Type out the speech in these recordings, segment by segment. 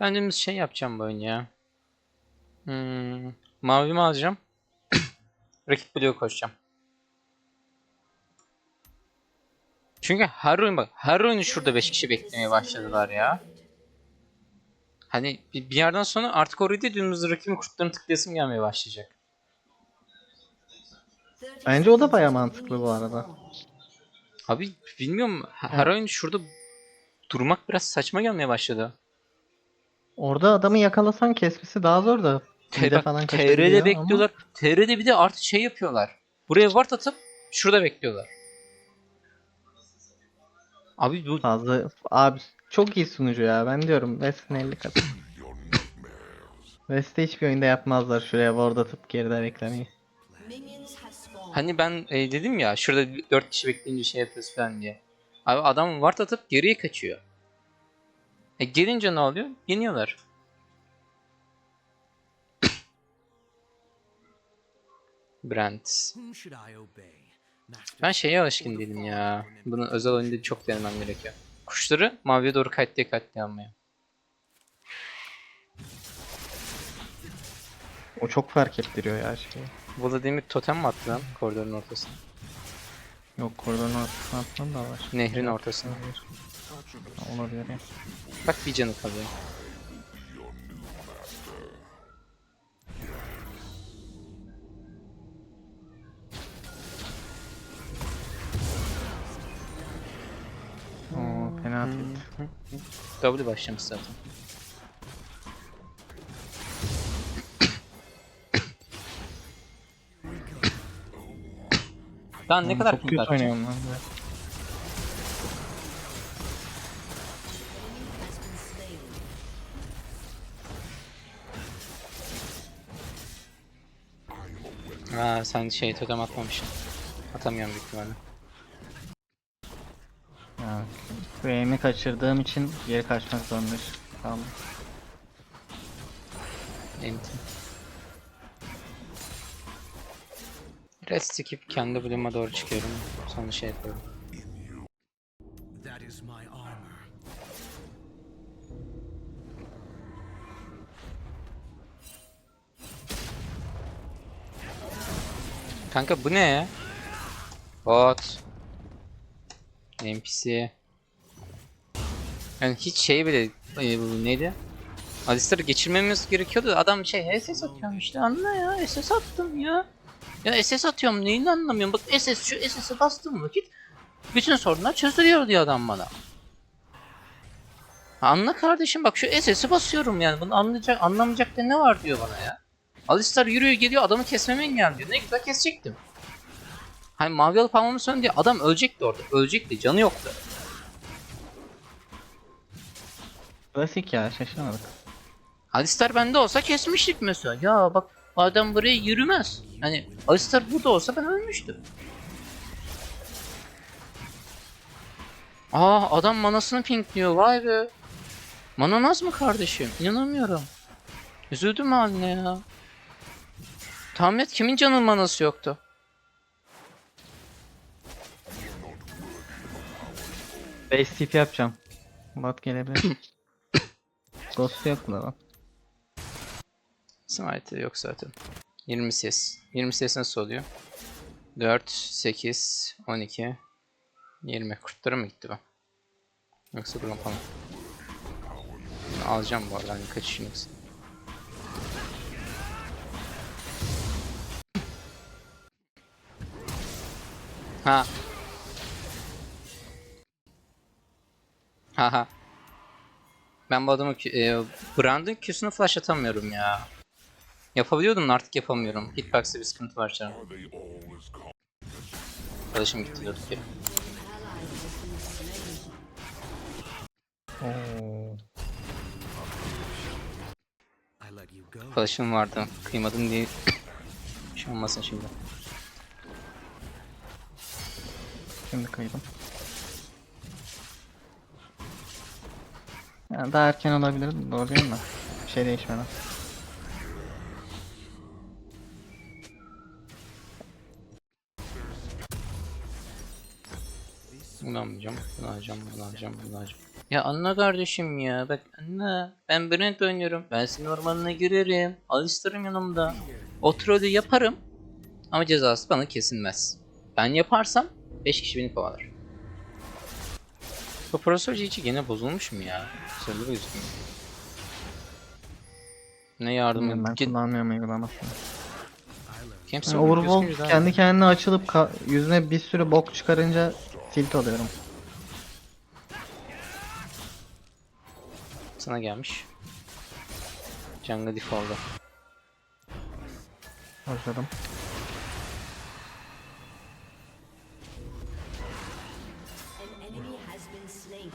Ben dümdüz şey yapacağım bu oyun ya. Hmm, mavimi alacağım. Rakip bloğu koşacağım. Çünkü her oyun bak her oyunu şurada 5 kişi beklemeye başladılar ya. Hani bir, bir yerden sonra artık orayı da dümdüz rakibin kurtlarını tıklayasım gelmeye başlayacak. Bence o da baya mantıklı bu arada. Abi bilmiyorum her oyun şurada durmak biraz saçma gelmeye başladı. Orada adamı yakalasan kesmesi daha zor da. Bir de falan TR'de kaçabiliyor ama- bekliyorlar. TR'de bir de artık şey yapıyorlar. Buraya ward atıp şurada bekliyorlar. Abi bu Fazla abi çok iyi sunucu ya. Ben diyorum West'in 50 katı. West'te hiçbir oyunda yapmazlar şuraya ward atıp geride beklemeyi. hani ben e, dedim ya şurada 4 kişi bekleyince şey yapıyoruz falan diye. Abi adam ward atıp geriye kaçıyor. E gelince ne oluyor? Yeniyorlar. Master Ben şeye alışkın değilim ya. Bunu özel oyunda çok denemem gerekiyor. Kuşları maviye doğru kayıtlıya katliamaya. O çok fark ettiriyor ya şeyi. Vladimir totem mi attı lan koridorun ortasına? Yok koridorun ortasına atman da var. Nehrin ortasına. Olabilir ya. Bak bir canı kalıyor. Oo fena. W başlamış zaten. Daha ne Oğlum kadar Çok kötü lan. ben. Ha sen şey totem atmamışsın. Atamıyorum büyük ihtimalle. Ya, bu aim'i kaçırdığım için geri kaçmak zorunda kaldım. Enti. Rest skip kendi bloğuma doğru çıkıyorum. Sonra şey yapıyorum. Kanka bu ne ya? Bot. NPC. Yani hiç şey bile e, bu neydi? Alistar'ı geçirmemiz gerekiyordu. Adam şey SS atıyorum işte anla ya SS attım ya. Ya SS atıyorum neyini anlamıyorum. Bak SS şu SS'e bastığım vakit bütün sorunlar çözülüyor diyor adam bana. Anla kardeşim bak şu SS'i basıyorum yani bunu anlayacak anlamayacak da ne var diyor bana ya. Alistar yürüyor geliyor adamı kesmeme engelliyor. Ne güzel kesecektim. Hani mavi alıp almamı söyledi diye adam ölecekti orada. Ölecekti canı yoktu. Klasik ya şaşırmadık. Alistar bende olsa kesmiştik mesela. Ya bak adam buraya yürümez. Hani Alistar burada olsa ben ölmüştüm. Aa adam manasını pinkliyor vay be. Mana naz mı kardeşim? İnanamıyorum. Üzüldüm haline ya. Tahmin et kimin canın manası yoktu? Base TP yapacağım. Bot gelebilir. Ghost yok mu lan? Smite yok zaten. 20 ses. 20 ses nasıl oluyor? 4, 8, 12, 20. Kurtlara mı gitti bu? Yoksa falan. Bunu alacağım bu arada hani kaçışın yoksa. Ha. Haha. Ben bu adamı e, Brand'ın Q'sunu flash atamıyorum ya. Yapabiliyordum da artık yapamıyorum. Hitbox'ta bir sıkıntı var canım. Arkadaşım gitti you go. Arkadaşım vardı. Kıymadım diye şey olmasın şimdi. Şimdi kaydım. Yani daha erken olabilir doğru değil mi? Bir şey değişmeden. Bunu almayacağım. Bunu alacağım. Bunu alacağım. Bunu alacağım. Ya anla kardeşim ya bak anla. Ben Brent oynuyorum. Ben senin ormanına girerim. Alistar'ım yanımda. O trolü yaparım. Ama cezası bana kesilmez. Ben yaparsam 5 kişi beni kovalar. Bu Profesör GG gene bozulmuş mu ya? Söyle gözükmüyor. Ne yardım Bilmiyorum, ben Ge- kullanmıyorum uygulamasını. Camp Yani Overwolf kendi kendine açılıp ka- yüzüne bir sürü bok çıkarınca tilt oluyorum. Sana gelmiş. Jungle default'da. Slain.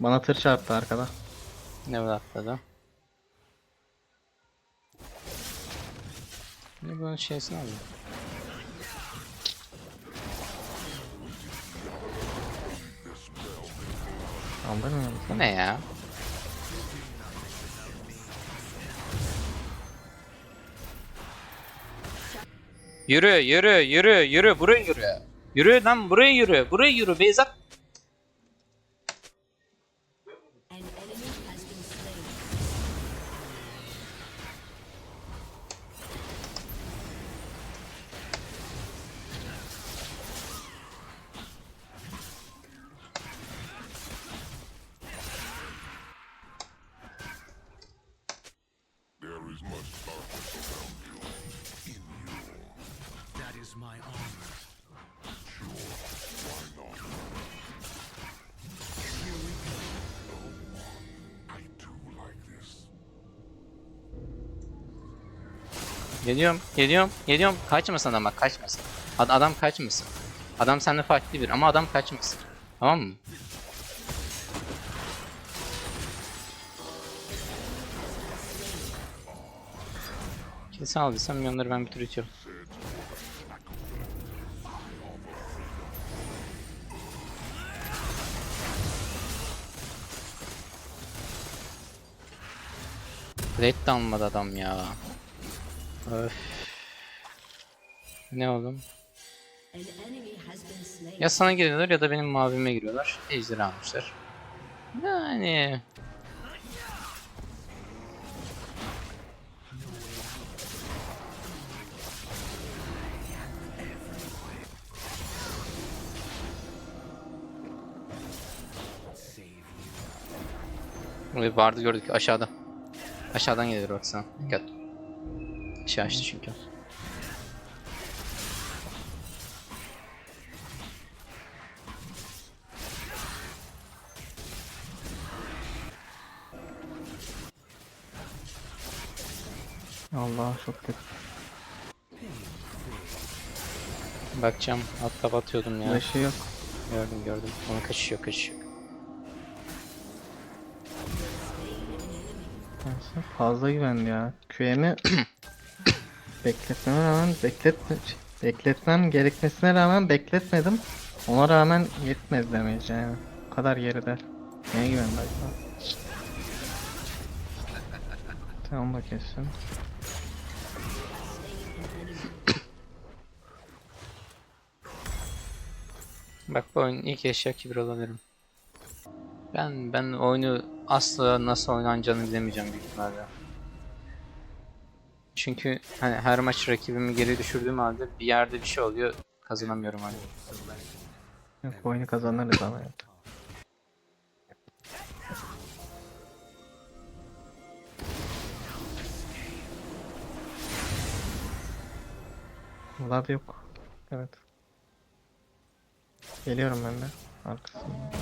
Bana tır çarptı arkada. Ne var atladı? Ne bunun şeysini aldım. Aldırmıyor musun? Bu ne ya? Yürü yürü yürü yürü buraya yürü. Yürü lan buraya yürü. Buraya yürü Beyzat. Geliyorum geliyorum geliyorum. Kaçmasın ama kaçmasın. Ad- adam kaçmasın. Adam seninle farklı bir ama adam kaçmasın. Tamam mı? Kesin aldıysam milyonları ben bitiriyorum. Red de almadı adam ya. Öf. Ne oğlum? Ya sana giriyorlar ya da benim mavime giriyorlar. Ejderi almışlar. Yani. Vardı gördük aşağıda. Aşağıdan gelir baksana. Dikkat. Aşağı açtı çünkü. Allah çok kötü. Bakacağım. Hatta batıyordum ya. Yaşı yok. Gördüm gördüm. Onu kaçışıyor kaçışıyor. Neyse, Fazla güvendi ya. QM'i bekletmeme rağmen bekletme bekletmem gerekmesine rağmen bekletmedim. Ona rağmen yetmez demeyiz yani. O kadar geride. Neye güvendi acaba? Tamam da kessin. Bak bu oyun ilk eşya kibir olabilirim. Ben ben oyunu asla nasıl oynanacağını bilemeyeceğim büyük ihtimalle. Çünkü hani her maç rakibimi geri düşürdüğüm halde bir yerde bir şey oluyor kazanamıyorum hani. Yok bu oyunu kazanırız ama ya. Vlad yok. Evet. Geliyorum ben de. Arkasından.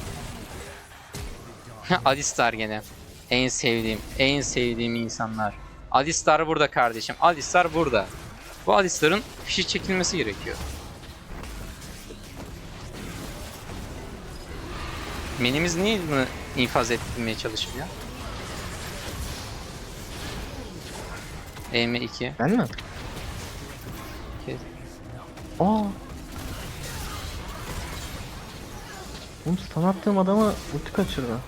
Alistar gene. En sevdiğim, en sevdiğim insanlar. Alistar burada kardeşim. Alistar burada. Bu Alistar'ın fişi çekilmesi gerekiyor. Menimiz niye bunu infaz ettirmeye çalışmıyor? EM2. Ben mi? Aa. Oğlum stun attığım adamı ulti kaçırdı.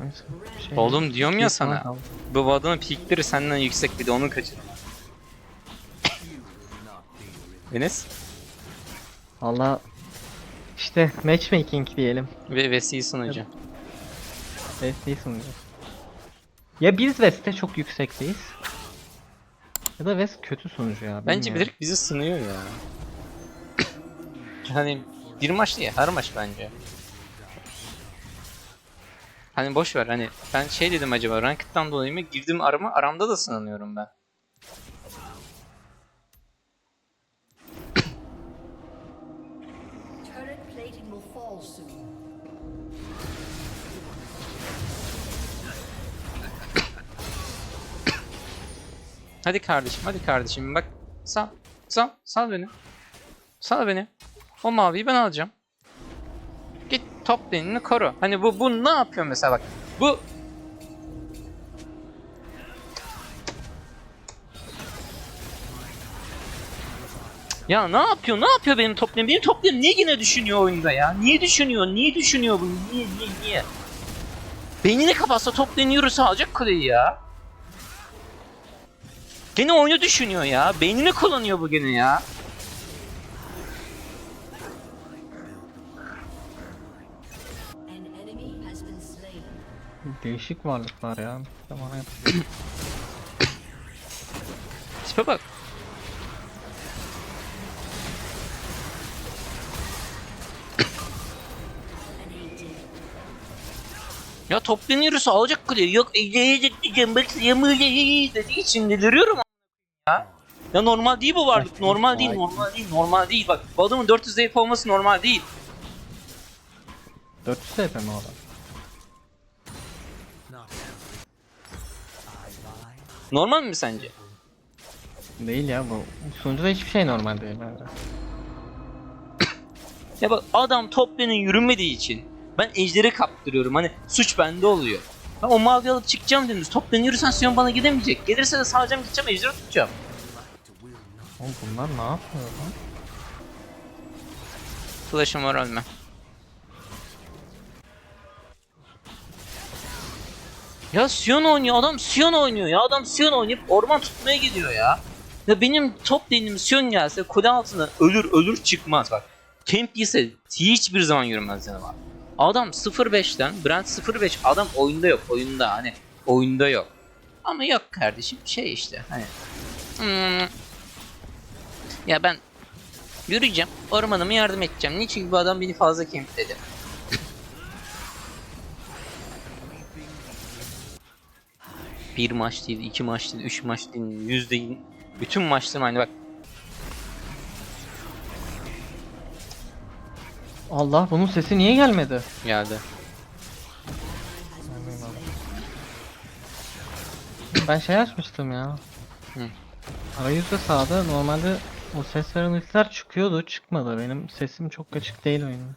Neyse, şey- Oğlum diyorum ya sana. kaldı. Bu adamın peakleri senden yüksek bir de onu kaçır. Enes Valla işte matchmaking diyelim. ve Vesi'yi sunucu. West'teyi sunuyoruz. Ya biz West'te çok yüksekteyiz. Ya da West kötü sunucu ya. Bence bilmiyorum. bilerek bizi sınıyor ya. hani bir maç değil her maç bence. Hani boş ver hani ben şey dedim acaba ranked'dan dolayı mı girdim arama aramda da sınanıyorum ben. Hadi kardeşim hadi kardeşim bak sal sal sal beni. Sal beni. O maviyi ben alacağım. Top lane'ini koru. Hani bu bu ne yapıyor mesela bak. Bu Ya ne yapıyor? Ne yapıyor benim top lane? Benim top lane niye yine düşünüyor oyunda ya? Niye düşünüyor? Niye düşünüyor bunu? Niye niye niye? Beynini kapatsa top lane yürüse alacak kuleyi ya. Gene oyunu düşünüyor ya. Beynini kullanıyor bu gene ya. Değişik varlıklar ya. Tamam hep. Tipe bak. Ya toplanıyoruz yürüse alacak kuleyi. Yok eceyecek diyeceğim. Bak yamığı dediği için deliriyorum ya. Ya normal değil bu varlık. Normal değil, normal değil, normal değil. Bak bu adamın 400 zayıf olması normal değil. 400 HP mi o adam? Normal mi sence? Değil ya bu. Sunucuda hiçbir şey normal değil bence. Ya bak adam toplanın yürümediği için ben ejderi kaptırıyorum. Hani suç bende oluyor. Ben o mavi alıp çıkacağım dediniz. Toplanın yürürsen Sion bana gidemeyecek. Gelirse de salacağım gideceğim ejderi tutacağım. Oğlum bunlar ne yapıyor lan? Flash'ım var ölme. Ya Sion oynuyor adam Sion oynuyor ya adam Sion oynayıp orman tutmaya gidiyor ya. Ya benim top lane'im Sion gelse kule altına ölür ölür çıkmaz bak. Camp ise hiçbir zaman yürümez canı var. Adam 0-5'ten Brent 0-5 adam oyunda yok oyunda hani oyunda yok. Ama yok kardeşim şey işte hani. Hmm. Ya ben Yürüyeceğim. Ormanıma yardım edeceğim. Çünkü bu adam beni fazla kempledi. Bir maç değil, iki maç değil, üç maç değil, yüz değil. Bütün maçlarım aynı bak. Allah bunun sesi niye gelmedi? Geldi. Ben şey açmıştım ya. Hı. Arayüzde sağda normalde o ses veren ışıklar çıkıyordu çıkmadı. Benim sesim çok açık değil oyunun.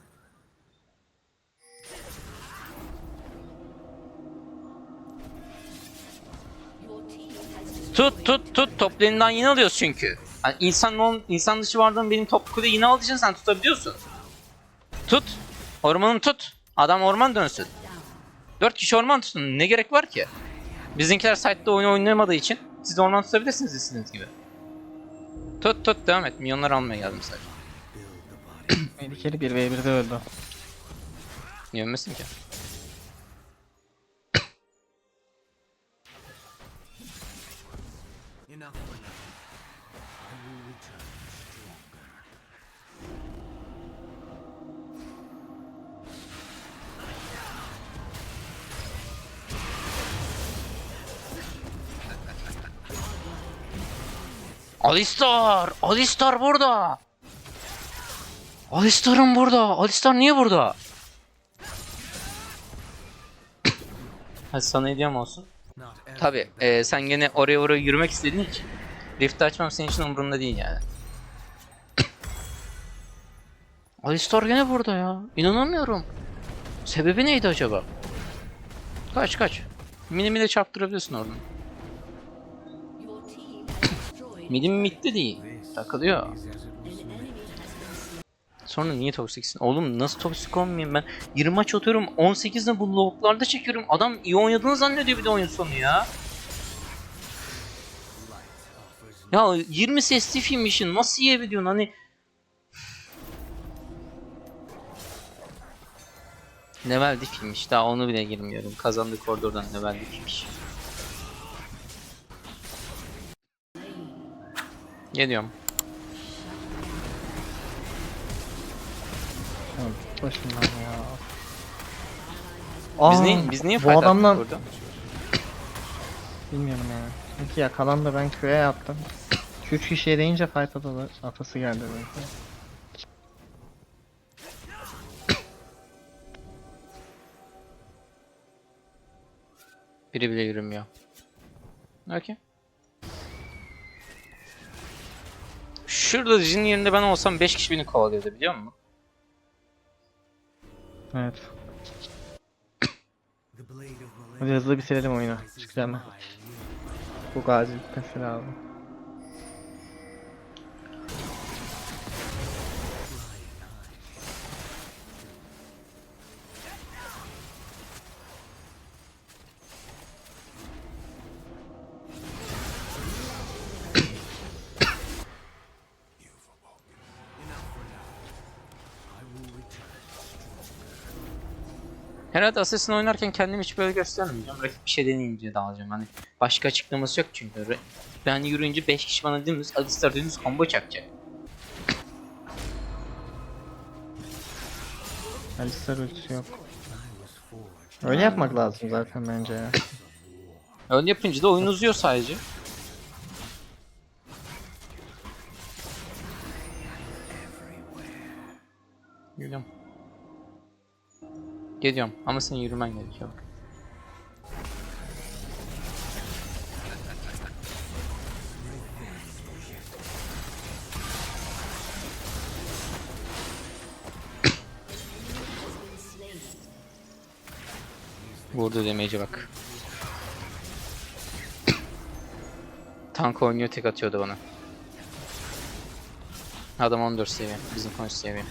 Tut tut tut top lane'den yine alıyoruz çünkü. Hani insan ol- insan dışı vardığın benim top kule yine aldığın sen tutabiliyorsun. Tut. Ormanı tut. Adam orman dönsün. Dört kişi orman tutun. Ne gerek var ki? Bizimkiler site'de oyun oynamadığı için siz de orman tutabilirsiniz istediğiniz gibi. Tut tut devam et. Milyonlar almaya geldim sadece. Tehlikeli 1v1'de öldü. Niye ölmesin ki? Alistar! Alistar burada! Alistar'ım burada! Alistar niye burada? Hadi sana hediyem olsun. Tabi sen gene oraya oraya yürümek istediğin için Rift açmam senin için umurumda değil yani. Alistar gene burada ya. İnanamıyorum. Sebebi neydi acaba? Kaç kaç. Mini mini çarptırabiliyorsun oradan. Midim mitti değil. Takılıyor. Sonra niye toksiksin? Oğlum nasıl toksik olmayayım ben? 20 maç atıyorum 18'de bu lavuklarda çekiyorum. Adam iyi oynadığını zannediyor bir de oyun sonu ya. Ya 20 sesli filmmişin nasıl yiyebiliyorsun hani? Level diff'iymiş daha onu bile girmiyorum. Kazandık koridordan level diff'iymiş. Geliyorum. Ya git başımdan ya. Biz Aa, niye, biz niye bu fight adamla burada? bilmiyorum ya. Çünkü yakalandı ben köye yaptım. 3 kişiye deyince fight atadı. Atası geldi böyle. Biri bile yürümüyor. Okey. Şurada Jin yerinde ben olsam 5 kişi beni kovalıyordu biliyor musun? Evet. Hadi hızlı bitirelim oyunu. Çıkacağım ben. mine. Bu gazi bitmesi Herhalde Assassin oynarken kendimi hiç böyle göstermeyeceğim. Rakip bir şey deneyince dalacağım. Hani başka açıklaması yok çünkü. Ben yürüyünce 5 kişi bana dümdüz Alistar dümdüz combo çakacak. Alistar ultisi yok. Öyle yapmak lazım zaten bence ya. Öyle yapınca da oyun uzuyor sadece. Geliyorum ama senin yürümen gerekiyor. bak. Vurdu damage'e bak. Tank oynuyor tek atıyordu bana. Adam 14 seviye. Bizim 13 seviye.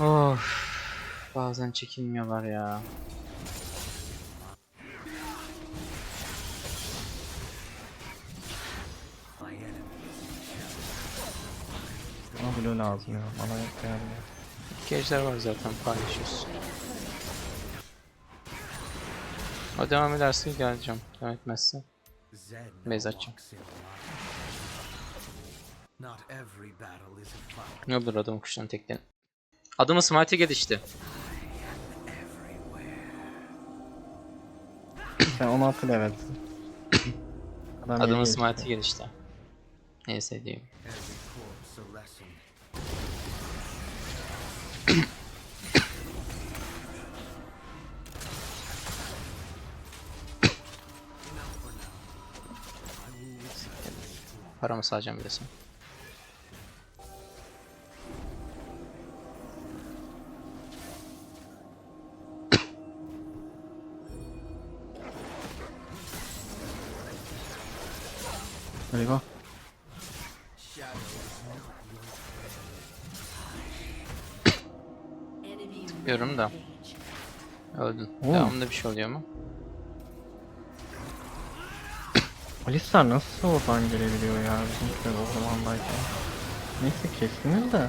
Of. Bazen çekilmiyorlar ya. Bana blue lazım ya. Bana yok yani. İki ejder var zaten paylaşıyoruz. O devam ederse geleceğim. Devam etmezse. Base açacağım. walks in light. Not every battle is a fight. Ne olur adamın kuşlarını tekleyin. Adamın smite'e gelişti. Sen 16 levelsin. Adam Adamın yeni smite'e gelişti. Neyse diyeyim. Paramı sağacağım bilesin. Şey oluyor mu? Alistar nasıl oradan gelebiliyor ya bizimkiler o zamandayken. Neyse kestiniz de.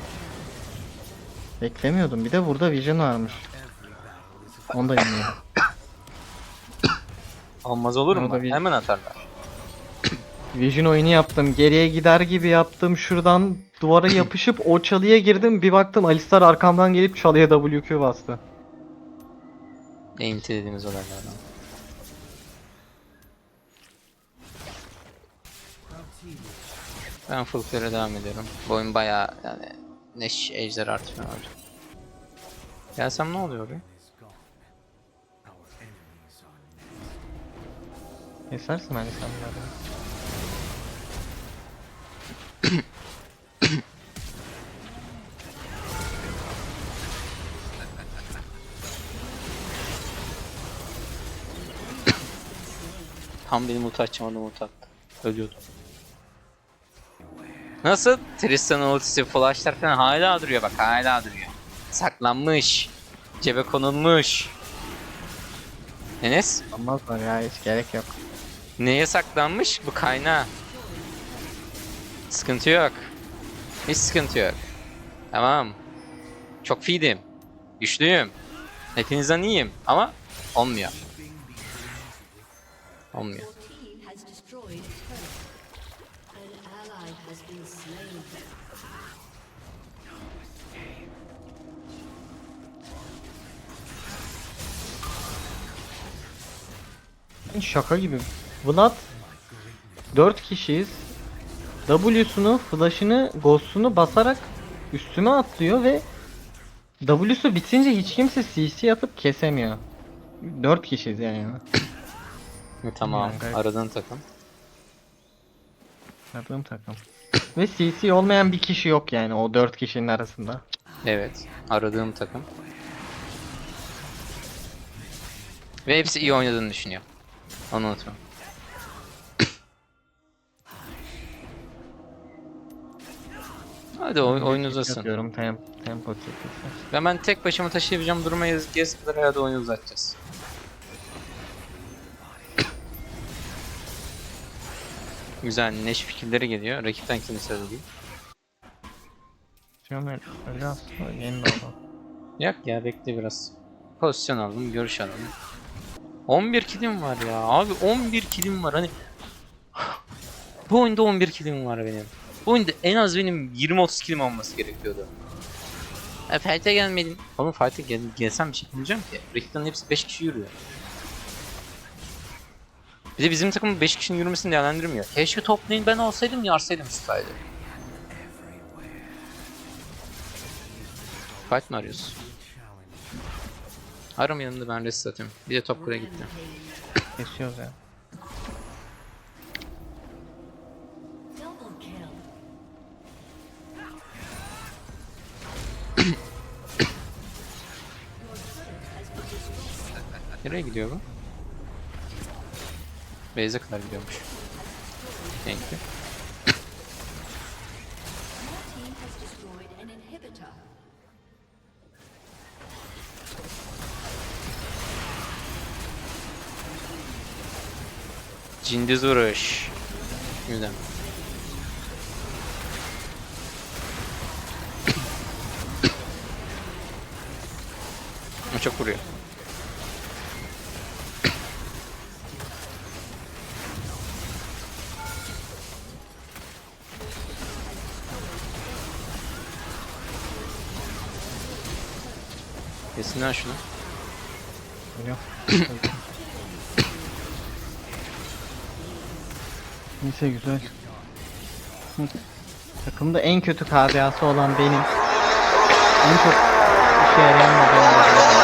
Beklemiyordum. Bir de burada Vision varmış. Onu da bilmiyorum. Olmaz olur mu? Orada bir- Hemen atarlar. Vision oyunu yaptım. Geriye gider gibi yaptım. Şuradan duvara yapışıp o çalıya girdim. Bir baktım Alistar arkamdan gelip çalıya WQ bastı. Eğinti dediğimiz olaylardan. Ben full clear'e devam ediyorum. Bu oyun bayağı yani Neş ejder artı falan olacak. Gelsem ne oluyor are Kesersin hani sen bir Tam benim ulti açacağım adam ulti attı. Ölüyordum. Nasıl? Tristan'ın ultisi, flashlar falan hala duruyor bak hala duruyor. Saklanmış. Cebe konulmuş. Enes? Olmazlar ya hiç gerek yok. Neye saklanmış? Bu kaynağı. Sıkıntı yok. Hiç sıkıntı yok. Tamam. Çok feed'im. Güçlüyüm. Hepinizden iyiyim ama olmuyor. Slain. Şaka gibi. Vlad 4 kişiyiz. W'sunu, flash'ını, ghost'unu basarak üstüme atlıyor ve W'su bitince hiç kimse CC atıp kesemiyor. 4 kişiyiz yani. Tamam. Yani gayet- Aradığın takım. Yaptığım takım. Ve CC olmayan bir kişi yok yani o 4 kişinin arasında. Evet. Aradığım takım. Ve hepsi iyi oynadığını düşünüyor. Onu unutma. Hadi oy, oyun uzasın. Yapıyorum tem tempo çekilsin. Ve ben tek başıma taşıyabileceğim duruma yazık kadar herhalde oyunu uzatacağız. Güzel neş fikirleri geliyor. Rakipten kimse de değil. Diyorum öyle, aslında yeni doğdu. Yak ya bekle biraz. Pozisyon alalım, görüş alalım. 11 kilim var ya. Abi 11 kilim var hani. Bu oyunda 11 kilim var benim. Bu oyunda en az benim 20-30 kilim olması gerekiyordu. E fight'e gelmedim. Oğlum fight'e gel gelsem bir şey yapmayacağım ki. Rakiplerin hepsi 5 kişi yürüyor. Bir de bizim takım 5 kişinin yürümesini değerlendirmiyor. Keşke toplayın ben olsaydım yarsaydım Sky'de. Fight mı arıyorsun? Aramayalım da ben rest atayım. Bir de top kule gitti. Kesiyoruz ya. Nereye gidiyor bu? Base'e kadar gidiyormuş. Thank you. Cindiz vuruş. Güzel. Çok vuruyor. Kesinler şunu. Geliyor. Neyse güzel. Hı. Takımda en kötü KDA'sı olan benim. En çok işe yarayan da benim.